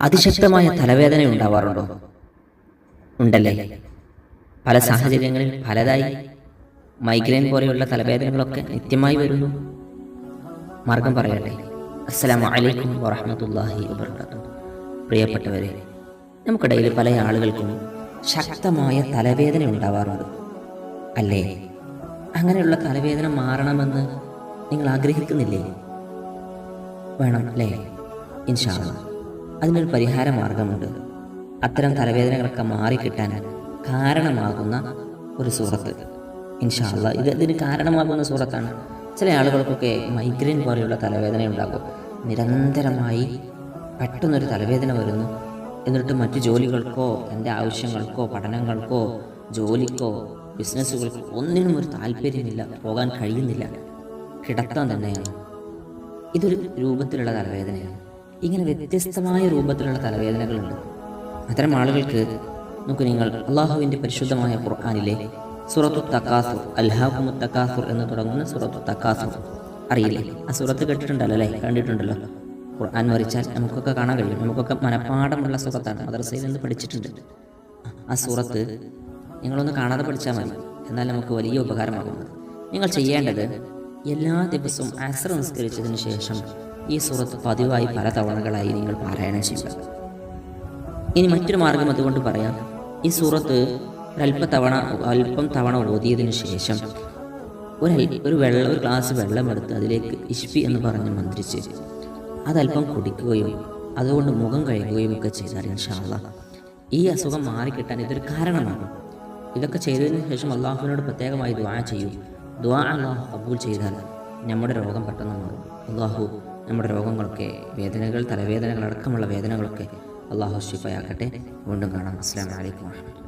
അതിശക്തമായ തലവേദന ഉണ്ടാവാറുണ്ടോ? ഉണ്ടല്ലേ. പല സാഹചര്യങ്ങളിൽ പലതായി മൈഗ്രെയിൻ പോലെയുള്ള തലവേദനകളൊക്കെ നിത്യമായി വരുന്നു. മാർഗം പറയട്ടെ. അസ്സലാമു അലൈക്കും വറഹ്മത്തുള്ളാഹി വബർക്കാത്തു പ്രിയപ്പെട്ടവരെ നമുക്കിടയിൽ പല ആളുകൾക്കും ശക്തമായ തലവേദന ഉണ്ടാവാറുണ്ട്. അല്ലേ? അങ്ങനെയുള്ള തലവേദന മാറണമെന്ന് നിങ്ങൾ ആഗ്രഹിക്കുന്നില്ലേ? വേണം അല്ലേ? ഇൻഷാല്ല അതിനൊരു പരിഹാര മാർഗമുണ്ട് അത്തരം തലവേദനകളൊക്കെ മാറിക്കിട്ടാൻ കാരണമാകുന്ന ഒരു സൂറത്ത്. ഇൻഷാല്ല ഇത് ഇതിന് കാരണമാകുന്ന സൂറത്താണ്. ചില ആളുകൾക്കൊക്കെ മൈഗ്രെയിൻ പോലെയുള്ള തലവേദന ഉണ്ടാകും നിരന്തരമായി പെട്ടെന്നൊരു തലവേദന വരുന്നു. എന്നിട്ട് മറ്റു ജോലികൾക്കോ എന്റെ ആവശ്യങ്ങൾക്കോ പഠനങ്ങൾക്കോ ജോലിക്കോ ബിസിനസ്സുകൾക്കോ ഒന്നിനും ഒരു താല്പര്യമില്ല. പോകാൻ കഴിയുന്നില്ല. കിടത്താൻ തന്നെയാണ്. ഇതൊരു രൂപത്തിലുള്ള തലവേദനയാണ്. ഇങ്ങനെ വ്യത്യസ്തമായ രൂപത്തിലുള്ള തലവേദനകളുണ്ട്. അത്തരം ആളുകൾക്ക് നമുക്ക് നിങ്ങൾ അള്ളാഹുവിന്റെ പരിശുദ്ധമായ ഖുർആാനിലെ സുറത്തു തക്കാസുർ അല്ലാഹു തക്കാസുർ എന്ന് തുടങ്ങുന്ന സുറത്തു തക്കാസുർ അറിയില്ലേ? ആ സുറത്ത് കേട്ടിട്ടുണ്ടല്ലോ കണ്ടിട്ടുണ്ടല്ലോ? ഖുർആൻ മറിച്ചാൽ നമുക്കൊക്കെ കാണാൻ കഴിയും. നമുക്കൊക്കെ മനഃപ്പാടമുള്ള സുഹത്താണ് മദ്രസയിൽ നിന്ന് പഠിച്ചിട്ടുണ്ട്. ആ സൂറത്ത് നിങ്ങളൊന്ന് കാണാതെ പഠിച്ചാൽ മതി. എന്നാൽ നമുക്ക് വലിയ ഉപകാരമാകുന്നത് നിങ്ങൾ ചെയ്യേണ്ടത് എല്ലാ ദിവസവും ആസർ നിസ്കരിച്ചതിന് ശേഷം ഈ സുഹൃത്ത് പതിവായി പല തവണകളായി നിങ്ങൾ പാരായണം ചെയ്യുക. ഇനി മറ്റൊരു മാർഗം അതുകൊണ്ട് പറയാം. ഈ സൂറത്ത് ഒരല്പ തവണ അല്പം തവണ ഓതിയതിനു ശേഷം ഒരു ഒരു വെള്ളം ഒരു ഗ്ലാസ് വെള്ളമെടുത്ത് അതിലേക്ക് ഇഷ്പി എന്ന് പറഞ്ഞ് മന്ത്രിച്ച് അതല്പം കുടിക്കുകയും അതുകൊണ്ട് മുഖം കഴുകുകയും ഒക്കെ ചെയ്താൽ ഇൻഷാല്ല ഈ അസുഖം മാറിക്കിട്ടാൻ ഇതൊരു കാരണമാണ് ഇതൊക്കെ ചെയ്തതിന് ശേഷം അള്ളാഹുവിനോട് പ്രത്യേകമായി ദ്വാ ചെയ്യും. ദ്വാ അള്ളാഹു കബൂൽ ചെയ്താൽ നമ്മുടെ രോഗം പെട്ടെന്ന് മാറും. അള്ളാഹു നമ്മുടെ രോഗങ്ങളൊക്കെ വേദനകൾ തലവേദനകൾ അടക്കമുള്ള വേദനകളൊക്കെ അള്ളാഹു ഷിഫയാക്കട്ടെ വീണ്ടും കാണാം. അസ്സാം വലൈക്കും വാഹമത്തുള്ള